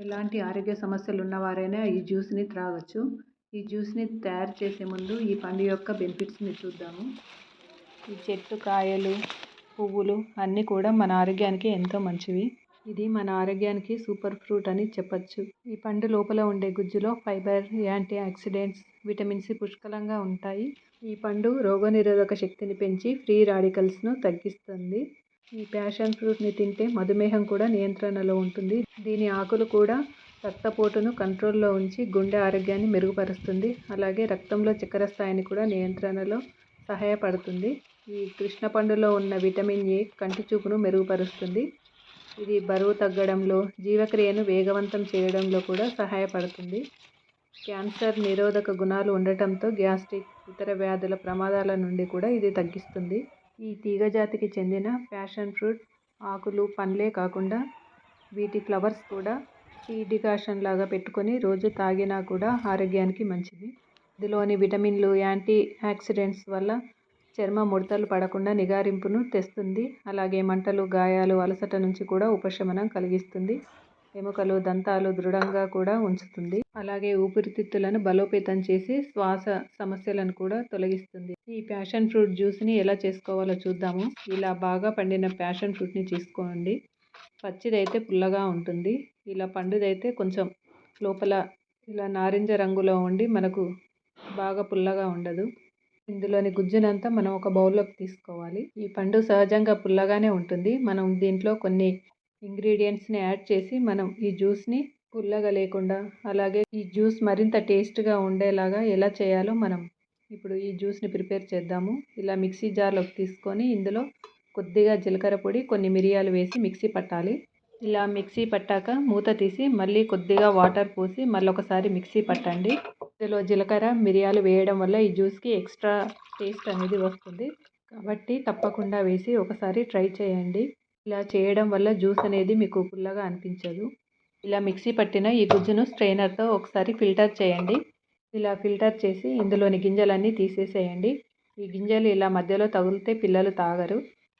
ఎలాంటి ఆరోగ్య సమస్యలు ఉన్నవారైనా ఈ జ్యూస్ని త్రాగొచ్చు. ఈ జ్యూస్ని తయారు చేసే ముందు ఈ పండు యొక్క బెనిఫిట్స్ని చూద్దాము. ఈ చెట్టు కాయలు పువ్వులు అన్నీ కూడా మన ఆరోగ్యానికి ఎంతో మంచివి. ఇది మన ఆరోగ్యానికి సూపర్ ఫ్రూట్ అని చెప్పచ్చు. ఈ పండు లోపల ఉండే గుజ్జులో fibre antioxidants vitamin C పుష్కలంగా ఉంటాయి. ఈ పండు రోగనిరోధక శక్తిని పెంచి ఫ్రీ రాడికల్స్ను తగ్గిస్తుంది. ఈ ప్యాషన్ ఫ్రూట్ని తింటే మధుమేహం కూడా నియంత్రణలో ఉంటుంది. దీని ఆకులు కూడా రక్తపోటును కంట్రోల్లో ఉంచి గుండె ఆరోగ్యాన్ని మెరుగుపరుస్తుంది. అలాగే రక్తంలో చక్కెర స్థాయిని కూడా నియంత్రణలో సహాయపడుతుంది. ఈ కృష్ణ పండులో ఉన్న విటమిన్ ఏ కంటి చూపును మెరుగుపరుస్తుంది. ఇది బరువు తగ్గడంలో జీవక్రియను వేగవంతం చేయడంలో కూడా సహాయపడుతుంది. క్యాన్సర్ నిరోధక గుణాలు ఉండటంతో గ్యాస్ట్రిక్ ఇతర వ్యాధుల ప్రమాదాల నుండి కూడా ఇది తగ్గిస్తుంది. ఈ తీగజాతికి చెందిన ప్యాషన్ ఫ్రూట్ ఆకులు పండ్లే కాకుండా వీటి ఫ్లవర్స్ కూడా టీ డికాషన్ లాగా పెట్టుకొని రోజు తాగినా కూడా ఆరోగ్యానికి మంచిది. ఇందులోని విటమిన్లు యాంటీ ఆక్సిడెంట్స్ వల్ల చర్మ ముడతలు పడకుండా నిగారింపును తెస్తుంది. అలాగే మంటలు గాయాలు అలసట నుంచి కూడా ఉపశమనం కలిగిస్తుంది. ఎముకలు దంతాలు దృఢంగా కూడా ఉంచుతుంది. అలాగే ఊపిరితిత్తులను బలోపేతం చేసి శ్వాస సమస్యలను కూడా తొలగిస్తుంది. ఈ ప్యాషన్ ఫ్రూట్ జ్యూస్ని ఎలా చేసుకోవాలో చూద్దాము. ఇలా బాగా పండిన ప్యాషన్ ఫ్రూట్ని తీసుకోండి. పచ్చిదైతే పుల్లగా ఉంటుంది. ఇలా పండుదైతే కొంచెం లోపల ఇలా నారింజ రంగులో ఉండి మనకు బాగా పుల్లగా ఉండదు. ఇందులోని గుజ్జునంతా మనం ఒక బౌల్లోకి తీసుకోవాలి. ఈ పండు సహజంగా పుల్లగానే ఉంటుంది. మనం దీంట్లో కొన్ని ఇంగ్రీడియంట్స్ని యాడ్ చేసి మనం ఈ జ్యూస్ని పుల్లగా లేకుండా అలాగే ఈ జ్యూస్ మరింత టేస్ట్గా ఉండేలాగా ఎలా చేయాలో మనం ఇప్పుడు ఈ జ్యూస్ని ప్రిపేర్ చేద్దాము. ఇలా మిక్సీ జార్లోకి తీసుకొని ఇందులో కొద్దిగా జీలకర్ర పొడి కొన్ని మిరియాలు వేసి మిక్సీ పట్టాలి. ఇలా మిక్సీ పట్టాక మూత తీసి మళ్ళీ కొద్దిగా వాటర్ పోసి మళ్ళీ ఒకసారి మిక్సీ పట్టండి. ఇందులో జీలకర్ర మిరియాలు వేయడం వల్ల ఈ జ్యూస్కి ఎక్స్ట్రా టేస్ట్ అనేది వస్తుంది. కాబట్టి తప్పకుండా వేసి ఒకసారి ట్రై చేయండి. ఇలా చేయడం వల్ల జ్యూస్ అనేది మీకు పుల్లగా అనిపించదు. ఇలా మిక్సీ పట్టిన ఈ గుజ్జును స్ట్రైనర్తో ఒకసారి ఫిల్టర్ చేయండి. ఇలా ఫిల్టర్ చేసి ఇందులోని గింజలన్నీ తీసేసేయండి. ఈ గింజలు ఇలా మధ్యలో తగిలితే పిల్లలు తాగరు.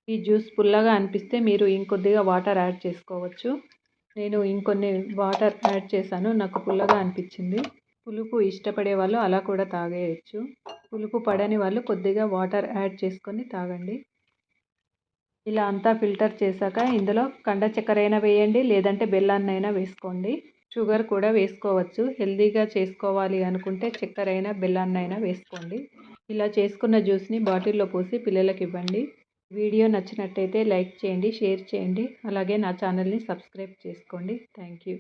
ఈ జ్యూస్ పుల్లగా అనిపిస్తే మీరు ఇంకొద్దిగా వాటర్ యాడ్ చేసుకోవచ్చు. నేను ఇంకొన్ని వాటర్ యాడ్ చేశాను. నాకు పుల్లగా అనిపించింది. పులుపు ఇష్టపడే వాళ్ళు అలా కూడా తాగేయచ్చు. పులుపు పడని వాళ్ళు కొద్దిగా వాటర్ యాడ్ చేసుకొని తాగండి. ఇలా అంతా ఫిల్టర్ చేశాక ఇందులో కండ చక్కెరైనా వేయండి లేదంటే బెల్లాన్నైనా వేసుకోండి. షుగర్ కూడా వేసుకోవచ్చు. హెల్తీగా చేసుకోవాలి అనుకుంటే చక్కెరైనా బెల్లాన్నైనా వేసుకోండి. ఇలా చేసుకున్న జ్యూస్ని బాటిల్లో పోసి పిల్లలకి ఇవ్వండి. వీడియో నచ్చినట్టయితే లైక్ చేయండి షేర్ చేయండి. అలాగే నా ఛానల్ని సబ్స్క్రైబ్ చేసుకోండి. Thank you.